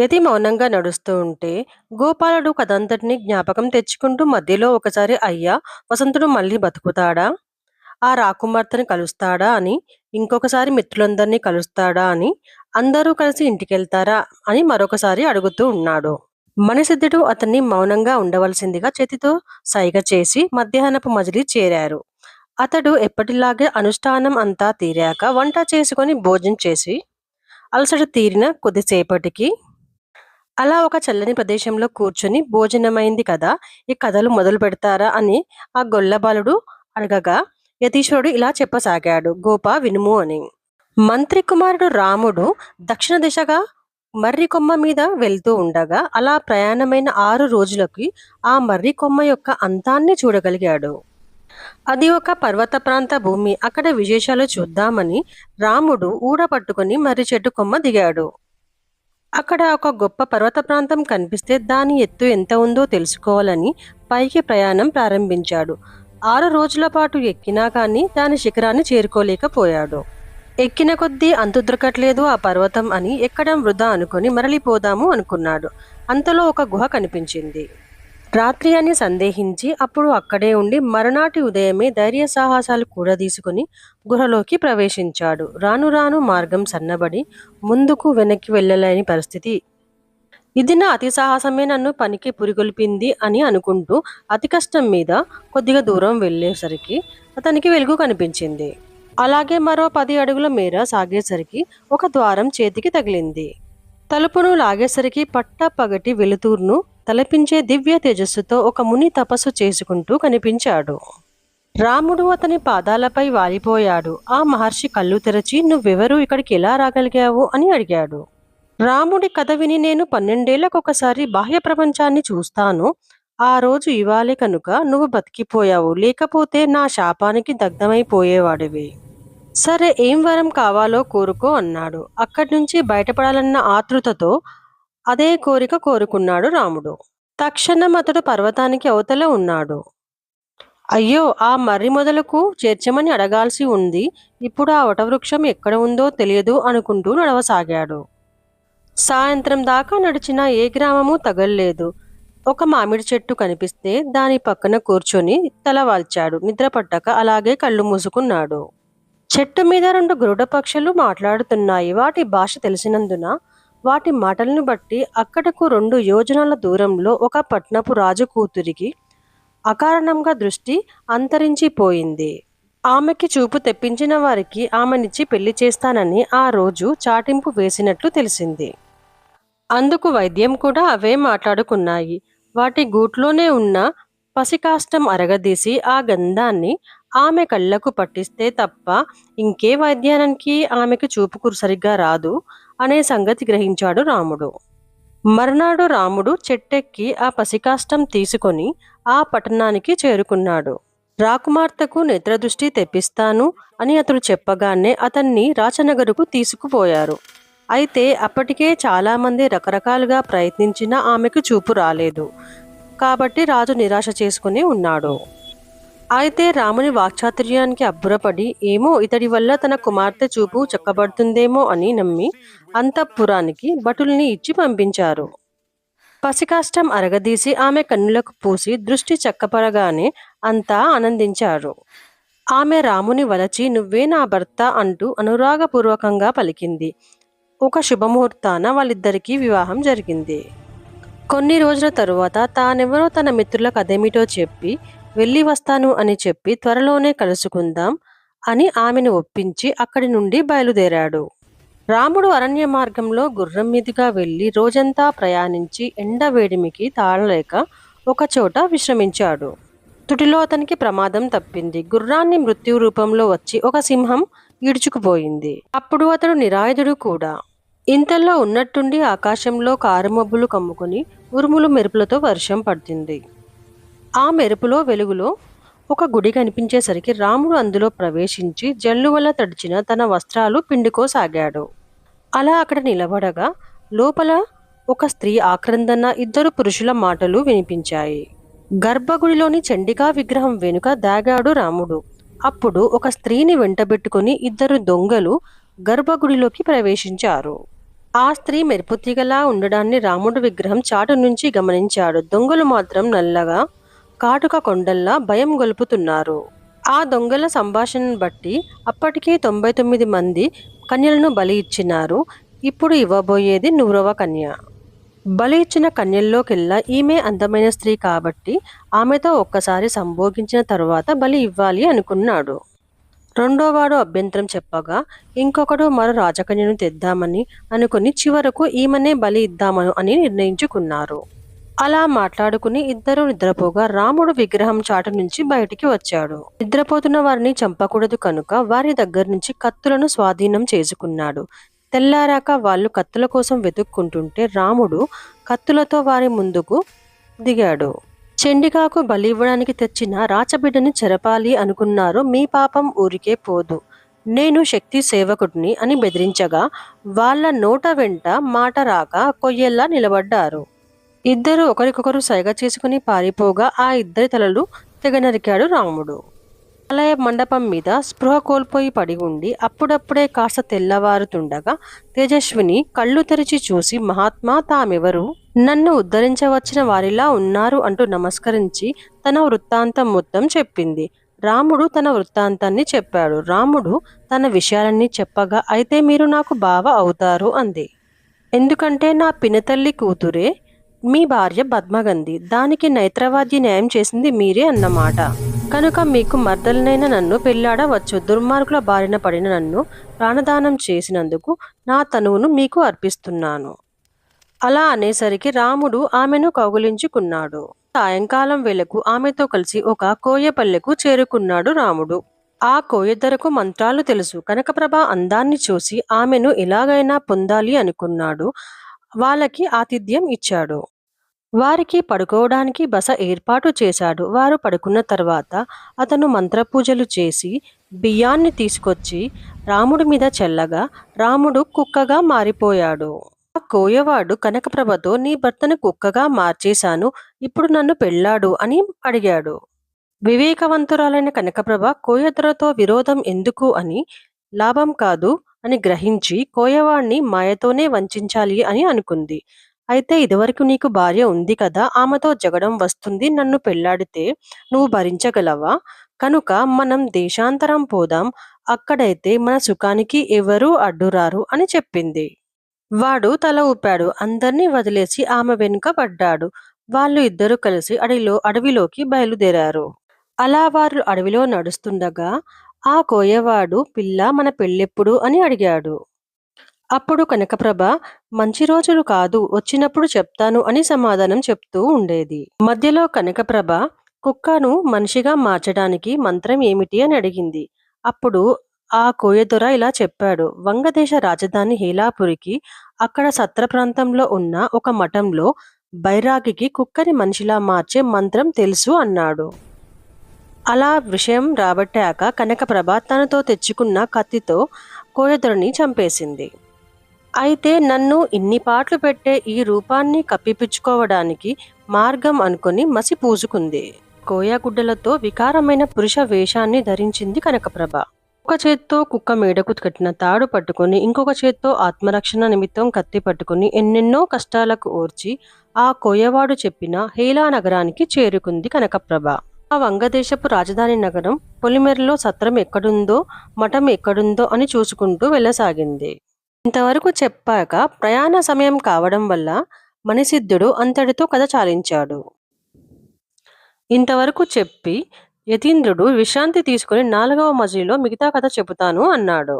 యతి మౌనంగా నడుస్తూ ఉంటే గోపాలుడు కథంతటినీ జ్ఞాపకం తెచ్చుకుంటూ మధ్యలో ఒకసారి అయ్యా వసంతుడు మళ్ళీ బతుకుతాడా? ఆ రాకుమార్తెని కలుస్తాడా అని ఇంకొకసారి మిత్రులందరినీ కలుస్తాడా అని అందరూ కలిసి ఇంటికెళ్తారా అని మరొకసారి అడుగుతూ ఉన్నాడు. మణిసిద్ధుడు అతన్ని మౌనంగా ఉండవలసిందిగా చేతితో సైగ చేసి మధ్యాహ్నపు మజిలీ చేరారు. అతడు ఎప్పటిలాగే అనుష్ఠానం అంతా తీరాక వంట చేసుకొని భోజనం చేసి అలసట తీరిన కొద్దిసేపటికి అలా ఒక చల్లని ప్రదేశంలో కూర్చొని భోజనమైంది కదా ఈ కథలు మొదలు పెడతారా అని ఆ గొల్లబాలుడు అడగగా యతీశ్వరుడు ఇలా చెప్పసాగాడు గోప వినుము అని. మంత్రి కుమారుడు రాముడు దక్షిణ దిశగా మర్రి కొమ్మ మీద వెళ్తూ ఉండగా అలా ప్రయాణమైన ఆరు రోజులకి ఆ మర్రి కొమ్మ యొక్క అంతాన్ని చూడగలిగాడు. అది ఒక పర్వత ప్రాంత భూమి అక్కడ విశేషాలు చూద్దామని రాముడు ఊడ పట్టుకుని మర్రి చెట్టు కొమ్మ దిగాడు. అక్కడ ఒక గొప్ప పర్వత ప్రాంతం కనిపిస్తే దాని ఎత్తు ఎంత ఉందో తెలుసుకోవాలని పైకి ప్రయాణం ప్రారంభించాడు. ఆరు రోజుల పాటు ఎక్కినా కానీ దాని శిఖరాన్ని చేరుకోలేకపోయాడు. ఎక్కిన కొద్దీ అంతు దొరకట్లేదు ఆ పర్వతం అని ఎక్కడం వృధా అనుకుని మరలిపోదాము అనుకున్నాడు. అంతలో ఒక గుహ కనిపించింది. రాత్రి అని సందేహించి అప్పుడు అక్కడే ఉండి మరునాటి ఉదయమే ధైర్య సాహసాలు కూడా తీసుకుని గుహలోకి ప్రవేశించాడు. రాను రాను మార్గం సన్నబడి ముందుకు వెనక్కి వెళ్ళలేని పరిస్థితి. ఇది నా అతి సాహసమే నన్ను పనికి పురిగొల్పింది అని అనుకుంటూ అతి కష్టం మీద కొద్దిగా దూరం వెళ్ళేసరికి అతనికి వెలుగు కనిపించింది. అలాగే మరో పది అడుగుల మేర సాగేసరికి ఒక ద్వారం చేతికి తగిలింది. తలుపును లాగేసరికి పట్ట పగటి వెలుతురును తలపించే దివ్య తేజస్సుతో ఒక ముని తపస్సు చేసుకుంటూ కనిపించాడు. రాముడు అతని పాదాలపై వాలిపోయాడు. ఆ మహర్షి కళ్ళు తెరచి నువ్వెవరు? ఇక్కడికి ఎలా రాగలిగావు? అని అడిగాడు. రాముడి కథ విని నేను పన్నెండేళ్ళకొకసారి బాహ్య ప్రపంచాన్ని చూస్తాను. ఆ రోజు ఇవాళే కనుక నువ్వు బతికిపోయావు. లేకపోతే నా శాపానికి దగ్ధమైపోయేవాడివి. సరే ఏం వరం కావాలో కోరుకో అన్నాడు. అక్కడి నుంచి బయటపడాలన్న ఆతృతతో అదే కోరిక కోరుకున్నాడు రాముడు. తక్షణం అతడు పర్వతానికి అవతల ఉన్నాడు. అయ్యో ఆ మర్రి మొదలకు చేర్చమని అడగాల్సి ఉంది. ఇప్పుడు ఆ వటవృక్షం ఎక్కడ ఉందో తెలియదు అనుకుంటూ నడవసాగాడు. సాయంత్రం దాకా నడిచిన ఏ గ్రామము తగల్లేదు. ఒక మామిడి చెట్టు కనిపిస్తే దాని పక్కన కూర్చొని తల వాల్చాడు. నిద్రపట్టక అలాగే కళ్ళు మూసుకున్నాడు. చెట్టు మీద రెండు గరుడ పక్షులు మాట్లాడుతున్నాయి. వాటి భాష తెలిసినందున వాటి మాటలను బట్టి అక్కడకు రెండు యోజనాల దూరంలో ఒక పట్నపు రాజు కూతురికి అకారణంగా దృష్టి అంతరించిపోయింది. ఆమెకి చూపు తెప్పించిన వారికి ఆమెనిచ్చి పెళ్ళి చేస్తానని ఆ రోజు చాటింపు వేసినట్లు తెలిసింది. అందుకు వైద్యం కూడా అవే మాట్లాడుకున్నాయి. వాటి గూట్లోనే ఉన్న పసికాష్టం అరగదీసి ఆ గంధాన్ని ఆమె కళ్ళకు పట్టిస్తే తప్ప ఇంకే వైద్యానికి ఆమెకు చూపుకు సరిగ్గా రాదు. అనే సంగతి గ్రహించాడు రాముడు. మర్నాడు రాముడు చెట్టెక్కి ఆ పసికాష్టం తీసుకొని ఆ పట్టణానికి చేరుకున్నాడు. రాకుమార్తెకు నిద్రదృష్టి తెప్పిస్తాను అని అతడు చెప్పగానే అతన్ని రాచనగరుకు తీసుకుపోయారు. అయితే అప్పటికే చాలామంది రకరకాలుగా ప్రయత్నించినా ఆమెకు చూపు రాలేదు. కాబట్టి రాజు నిరాశ చేసుకుని ఉన్నాడు. అయితే రాముని వాక్చాతుర్యానికి అబ్బురపడి ఏమో ఇతడి వల్ల తన కుమార్తె చూపు చక్కబడుతుందేమో అని నమ్మి అంతఃపురానికి భటుల్ని ఇచ్చి పంపించారు. పసికాష్టం అరగదీసి ఆమె కన్నులకు పూసి దృష్టి చక్కపడగానే అంతా ఆనందించారు. ఆమె రాముని వలచి నువ్వే నా భర్త అంటూ అనురాగపూర్వకంగా పలికింది. ఒక శుభముహూర్తాన వాళ్ళిద్దరికీ వివాహం జరిగింది. కొన్ని రోజుల తరువాత తానెవరో తన మిత్రులకు అదేమిటో చెప్పి వెళ్ళి వస్తాను అని చెప్పి త్వరలోనే కలుసుకుందాం అని ఆమెను ఒప్పించి అక్కడి నుండి బయలుదేరాడు. రాముడు అరణ్య మార్గంలో గుర్రం మీదుగా వెళ్ళి రోజంతా ప్రయాణించి ఎండ వేడిమికి తాళలేక ఒకచోట విశ్రమించాడు. తుటిలో అతనికి ప్రమాదం తప్పింది. గుర్రాన్ని మృత్యు రూపంలో వచ్చి ఒక సింహం ఈడ్చుకుపోయింది. అప్పుడు అతడు నిరాయుధుడు కూడా. ఇంతలో ఉన్నట్టుండి ఆకాశంలో కారుమబ్బులు కమ్ముకొని ఉరుములు మెరుపులతో వర్షం పడుతుంది ఆ మెరుపులో వెలుగులో ఒక గుడి కనిపించేసరికి రాముడు అందులో ప్రవేశించి జల్లు వల్ల తడిచిన తన వస్త్రాలు పిండుకోసాగాడు. అలా అక్కడ నిలబడగా లోపల ఒక స్త్రీ ఆక్రందన ఇద్దరు పురుషుల మాటలు వినిపించాయి. గర్భగుడిలోని చండికా విగ్రహం వెనుక దాగాడు రాముడు. అప్పుడు ఒక స్త్రీని వెంటబెట్టుకుని ఇద్దరు దొంగలు గర్భగుడిలోకి ప్రవేశించారు. ఆ స్త్రీ మెరుపుతీగలా ఉండడాన్ని రాముడు విగ్రహం చాటు నుంచి గమనించాడు. దొంగలు మాత్రం నల్లగా కాటుక కొండల్లా భయం గొలుపుతున్నారు. ఆ దొంగల సంభాషణను బట్టి అప్పటికే తొంభై తొమ్మిది మంది కన్యలను బలి ఇచ్చినారు. ఇప్పుడు ఇవ్వబోయేది నూరవ కన్య. బలి ఇచ్చిన కన్యల్లోకెల్లా ఈమె అందమైన స్త్రీ కాబట్టి ఆమెతో ఒక్కసారి సంభోగించిన తరువాత బలి ఇవ్వాలి అనుకున్నాడు. రెండోవాడు అభ్యంతరం చెప్పగా ఇంకొకడు మరో రాజకన్యను తెద్దామని అనుకుని చివరకు ఈమెనే బలి ఇద్దామను అని నిర్ణయించుకున్నారు. అలా మాట్లాడుకుని ఇద్దరు నిద్రపోగా రాముడు విగ్రహం చాటు నుంచి బయటికి వచ్చాడు. నిద్రపోతున్న వారిని చంపకూడదు కనుక వారి దగ్గర నుంచి కత్తులను స్వాధీనం చేసుకున్నాడు. తెల్లారాక వాళ్ళు కత్తుల కోసం వెతుక్కుంటుంటే రాముడు కత్తులతో వారి ముందుకు దిగాడు. చెండికాకు బలి ఇవ్వడానికి తెచ్చిన రాచబిడ్డని చెరపాలి అనుకున్నారు మీ పాపం ఊరికే పోదు. నేను శక్తి సేవకుడిని అని బెదిరించగా వాళ్ళ నోట వెంట మాట రాక కొయ్యల్లా నిలబడ్డారు. ఇద్దరు ఒకరికొకరు సైగ చేసుకుని పారిపోగా ఆ ఇద్దరి తలలు తెగ నరికాడు రాముడు. ఆలయ మండపం మీద స్పృహ కోల్పోయి పడి ఉండి అప్పుడప్పుడే కాస్త తెల్లవారుతుండగా తేజస్విని కళ్ళు తెరిచి చూసి మహాత్మా తామెవరు? నన్ను ఉద్ధరించవచ్చిన వారిలా ఉన్నారు అంటూ నమస్కరించి తన వృత్తాంతం మొత్తం చెప్పింది. రాముడు తన వృత్తాంతాన్ని చెప్పాడు. రాముడు తన విషయాలన్నీ చెప్పగా అయితే మీరు నాకు బావ అవుతారు అంది. ఎందుకంటే నా పినతల్లి కూతురే మీ భార్య పద్మగంధి. దానికి నైత్రవాద్య న్యాయం చేసింది మీరే అన్నమాట. కనుక మీకు మర్దలనైన నన్ను పెళ్ళాడవచ్చు దుర్మార్గుల బారిన పడిన నన్ను ప్రాణదానం చేసినందుకు నా తనువును మీకు అర్పిస్తున్నాను. అలా అనేసరికి రాముడు ఆమెను కౌగులించుకున్నాడు. సాయంకాలం వేళకు ఆమెతో కలిసి ఒక కోయపల్లెకు చేరుకున్నాడు రాముడు. ఆ కోయద్దరకు మంత్రాలు తెలుసు. కనకప్రభ అందాన్ని చూసి ఆమెను ఎలాగైనా పొందాలి అనుకున్నాడు. వాళ్ళకి ఆతిథ్యం ఇచ్చాడు. వారికి పడుకోవడానికి బస ఏర్పాటు చేశాడు. వారు పడుకున్న తర్వాత అతను మంత్రపూజలు చేసి బియ్యాన్ని తీసుకొచ్చి రాముడి మీద చెల్లగా రాముడు కుక్కగా మారిపోయాడు. ఆ కోయవాడు కనకప్రభతో నీ భర్తను కుక్కగా మార్చేశాను. ఇప్పుడు నన్ను పెళ్ళాడు అని అడిగాడు. వివేకవంతురాలైన కనకప్రభ కోయదొరతో విరోధం ఎందుకు అని లాభం కాదు. అని గ్రహించి కోయవాణ్ణి మాయతోనే వంచాలి అని అనుకుంది. అయితే ఇదివరకు నీకు భార్య ఉంది కదా ఆమెతో జగడం వస్తుంది నన్ను పెళ్ళాడితే నువ్వు భరించగలవా? కనుక మనం దేశాంతరం పోదాం అక్కడైతే మన సుఖానికి ఎవరూ అడ్డురారు అని చెప్పింది. వాడు తల ఊపాడు అందర్నీ వదిలేసి ఆమె వెనుక పడ్డాడు. వాళ్ళు ఇద్దరు కలిసి అడవిలో అడవిలోకి బయలుదేరారు. అలా వారు అడవిలో నడుస్తుండగా ఆ కోయవాడు పిల్ల మన పెళ్ళెప్పుడు అని అడిగాడు. అప్పుడు కనకప్రభ మంచి రోజులు కాదు వచ్చినప్పుడు చెప్తాను అని సమాధానం చెప్తూ ఉండేది. మధ్యలో కనకప్రభ కుక్కను మనిషిగా మార్చడానికి మంత్రం ఏమిటి అని అడిగింది. అప్పుడు ఆ కోయదొర ఇలా చెప్పాడు. వంగదేశ రాజధాని హేలాపురికి అక్కడ సత్ర ప్రాంతంలో ఉన్న ఒక మఠంలో బైరాగికి కుక్కని మనిషిలా మార్చే మంత్రం తెలుసు అన్నాడు. అలా విషయం రాబట్టాక కనకప్రభ తనతో తెచ్చుకున్న కత్తితో కోయదొరని చంపేసింది. అయితే నన్ను ఇన్ని పాటలు పెట్టే ఈ రూపాన్ని కప్పిపుచ్చుకోవడానికి మార్గం అనుకుని మసి పూజుకుంది. కోయాగుడ్డలతో వికారమైన పురుష వేషాన్ని ధరించింది కనకప్రభ. ఒక చేత్తో కుక్క మేడకు కట్టిన తాడు పట్టుకుని ఇంకొక చేత్తో ఆత్మరక్షణ నిమిత్తం కత్తి పట్టుకుని ఎన్నెన్నో కష్టాలకు ఓర్చి ఆ కోయవాడు చెప్పిన హేలా నగరానికి చేరుకుంది కనకప్రభ. ఆ వంగదేశపు రాజధాని నగరం పొలిమెరలో సత్రం ఎక్కడుందో మఠం ఎక్కడుందో అని చూసుకుంటూ వెళ్ళసాగింది. ఇంతవరకు చెప్పాక ప్రయాణ సమయం కావడం వల్ల మణిసిద్ధుడు అంతటితో కథ చాలించాడు. ఇంతవరకు చెప్పి యతీంద్రుడు విశ్రాంతి తీసుకుని నాలుగవ మజిలీలో మిగతా కథ చెబుతాను అన్నాడు.